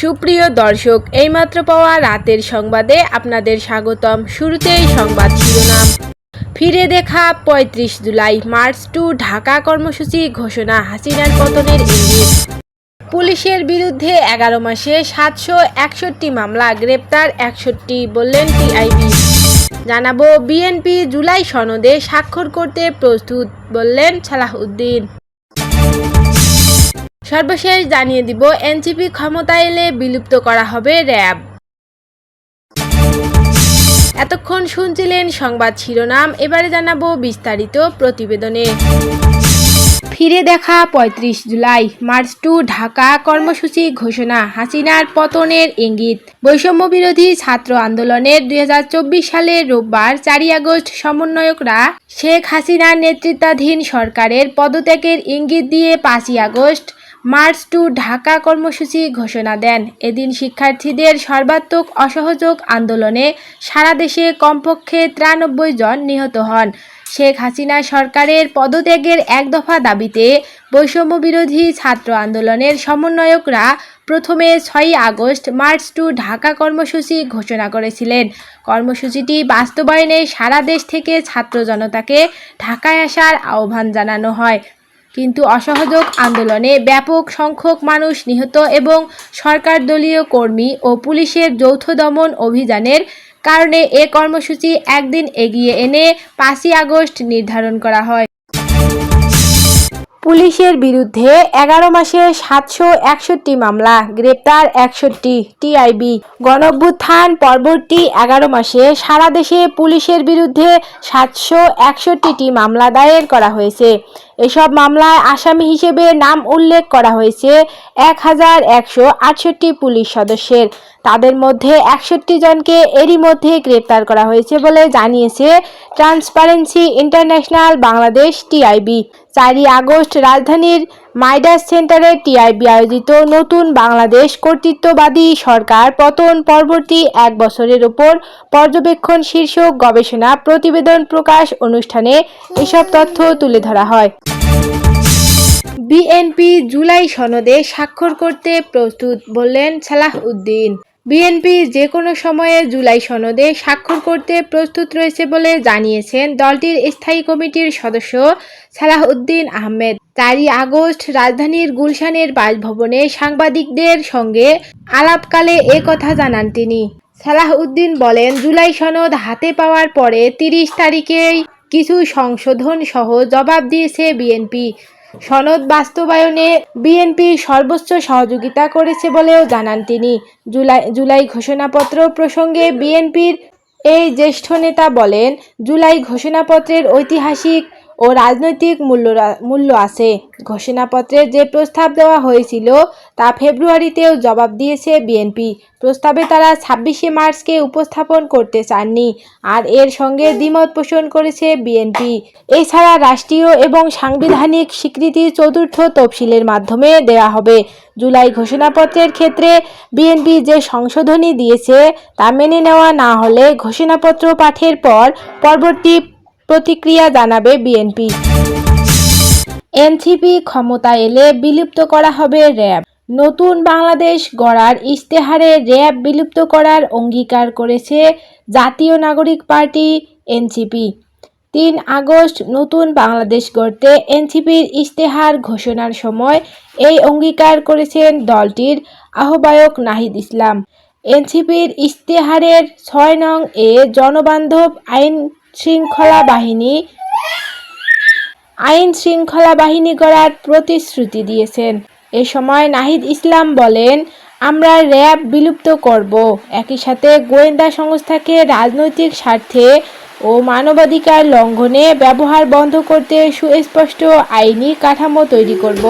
সুপ্রিয় দর্শক, এইমাত্র পাওয়া রাতের সংবাদে আপনাদের স্বাগতম। শুরুতেই সংবাদ শিরোনাম। ফিরে দেখা পঁয়ত্রিশ জুলাই, মার্চ টু ঢাকা কর্মসূচি ঘোষণা, হাসিনার পতনের ইঙ্গিত। পুলিশের বিরুদ্ধে এগারো মাসে সাতশো একষট্টি মামলা, গ্রেপ্তার একষট্টি বললেন টিআইবি। জানাব, বিএনপি জুলাই সনদে স্বাক্ষর করতে প্রস্তুত বললেন সালাহউদ্দিন। সর্বশেষ জানিয়ে দিব এনসিপি ক্ষমতা এলে বিলুপ্ত করা হবে র্যাব। এতক্ষণ শুনছিলেন সংবাদ শিরোনাম, এবারে জানাব বিস্তারিত প্রতিবেদনে। ফিরে দেখা পঁয়ত্রিশ জুলাই, মার্চ টু ঢাকা কর্মসূচি ঘোষণা, হাসিনার পতনের ইঙ্গিত। বৈষম্য বিরোধী ছাত্র আন্দোলনের দুই হাজার চব্বিশ সালের রোববার চারই আগস্ট সমন্বয়করা শেখ হাসিনার নেতৃত্বাধীন সরকারের পদত্যাগের ইঙ্গিত দিয়ে পাঁচই আগস্ট মার্চ টু ঢাকা কর্মসূচি ঘোষণা দেন। এদিন শিক্ষার্থীদের সর্বাত্মক অসহযোগ আন্দোলনে সারা দেশে কমপক্ষে তিরানব্বই জন নিহত হন। শেখ হাসিনা সরকারের পদত্যাগের এক দফা দাবিতে বৈষম্য বিরোধী ছাত্র আন্দোলনের সমন্বয়করা প্রথমে ছয়ই আগস্ট মার্চ টু ঢাকা কর্মসূচি ঘোষণা করেছিলেন। কর্মসূচিটি বাস্তবায়নে সারা দেশ থেকে ছাত্র জনতাকে ঢাকায় আসার আহ্বান জানানো হয়। কিন্তু অসহযোগ আন্দোলনে ব্যাপক সংখ্যক মানুষ নিহত এবং সরকার দলীয় কর্মী ও পুলিশের যৌথ দমন অভিযানের কারণে এ কর্মসূচি একদিন এগিয়ে এনে পাঁচই আগস্ট নির্ধারণ করা হয়। পুলিশের বিরুদ্ধে এগারো মাসে সাতশো একষট্টি মামলা, গ্রেপ্তার একষট্টি টিআইবি। গণভ্যুত্থান পরবর্তী এগারো মাসে সারা দেশে পুলিশের বিরুদ্ধে সাতশো একষট্টিটি মামলা দায়ের করা হয়েছে। এসব মামলায় আসামি হিসেবে নাম উল্লেখ করা হয়েছে এক হাজার একশো আটষট্টি পুলিশ সদস্যের। তাদের মধ্যে একষট্টি জনকে এরই মধ্যে গ্রেপ্তার করা হয়েছে বলে জানিয়েছে ট্রান্সপারেন্সি ইন্টারন্যাশনাল বাংলাদেশ টিআইবি। চারই আগস্ট রাজধানীর মাইডাস সেন্টারে টিআইবি আয়োজিত নতুন বাংলাদেশ কর্তৃত্ববাদী সরকার পতন পরবর্তী এক বছরের ওপর পর্যবেক্ষণ শীর্ষক গবেষণা প্রতিবেদন প্রকাশ অনুষ্ঠানে এসব তথ্য তুলে ধরা হয়। বিএনপি জুলাই সনদে স্বাক্ষর করতে প্রস্তুত বললেন সালাহ উদ্দিন। বিএনপি যে কোনো সময়ে জুলাই সনদে স্বাক্ষর করতে প্রস্তুত রয়েছে বলে জানিয়েছেন দলটির স্থায়ী কমিটির সদস্য সালাহ উদ্দিন আহমেদ। চারই আগস্ট রাজধানীর গুলশানের বাসভবনে সাংবাদিকদের সঙ্গে আলাপকালে এ কথা জানান তিনি। সালাহ উদ্দিন বলেন, জুলাই সনদ হাতে পাওয়ার পরে তিরিশ তারিখেই কিছু সংশোধন সহ জবাব দিয়েছে বিএনপি। সনদ বাস্তবায়নে বিএনপি সর্বোচ্চ সহযোগিতা করেছে বলেও জানান তিনি। জুলাই জুলাই ঘোষণাপত্র প্রসঙ্গে বিএনপির এই জ্যেষ্ঠ নেতা বলেন, জুলাই ঘোষণাপত্রের ঐতিহাসিক ও রাজনৈতিক মূল্য মূল্য আছে। ঘোষণাপত্রে যে প্রস্তাব দেওয়া হয়েছিল, তা ফেব্রুয়ারিতেও জবাব দিয়েছে বিএনপি। প্রস্তাবে তারা ছাব্বিশে মার্চকে উপস্থাপন করতে চাননি, আর এর সঙ্গে দ্বিমত পোষণ করেছে বিএনপি। এছাড়া রাষ্ট্রীয় এবং সাংবিধানিক স্বীকৃতি চতুর্থ তফসিলের মাধ্যমে দেওয়া হবে। জুলাই ঘোষণাপত্রের ক্ষেত্রে বিএনপি যে সংশোধনী দিয়েছে, তা মেনে নেওয়া না হলে ঘোষণাপত্র পাঠের পর পরবর্তী প্রতিক্রিয়া জানাবে বিএনপি। এনসিপি ক্ষমতা এলে বিলুপ্ত করা হবে র্যাব। নতুন বাংলাদেশ গড়ার ইশতেহারে র্যাব বিলুপ্ত করার অঙ্গীকার করেছে জাতীয় নাগরিক পার্টি এনসিপি। তিন আগস্ট নতুন বাংলাদেশ গড়তে এনসিপির ইশতেহার ঘোষণার সময় এই অঙ্গীকার করেছেন দলটির আহ্বায়ক নাহিদ ইসলাম। এনসিপির ইশতেহারের ছয় নং এ জনবান্ধব আইন শৃঙ্খলা বাহিনী, আইন শৃঙ্খলা বাহিনী গড়ার প্রতিশ্রুতি দিয়েছেন। এ সময় নাহিদ ইসলাম বলেন, আমরা র্যাব বিলুপ্ত করব। একই সাথে গোয়েন্দা সংস্থাকে রাজনৈতিক স্বার্থে ও মানবাধিকার লঙ্ঘনে ব্যবহার বন্ধ করতে সুস্পষ্ট আইনি কাঠামো তৈরি করব।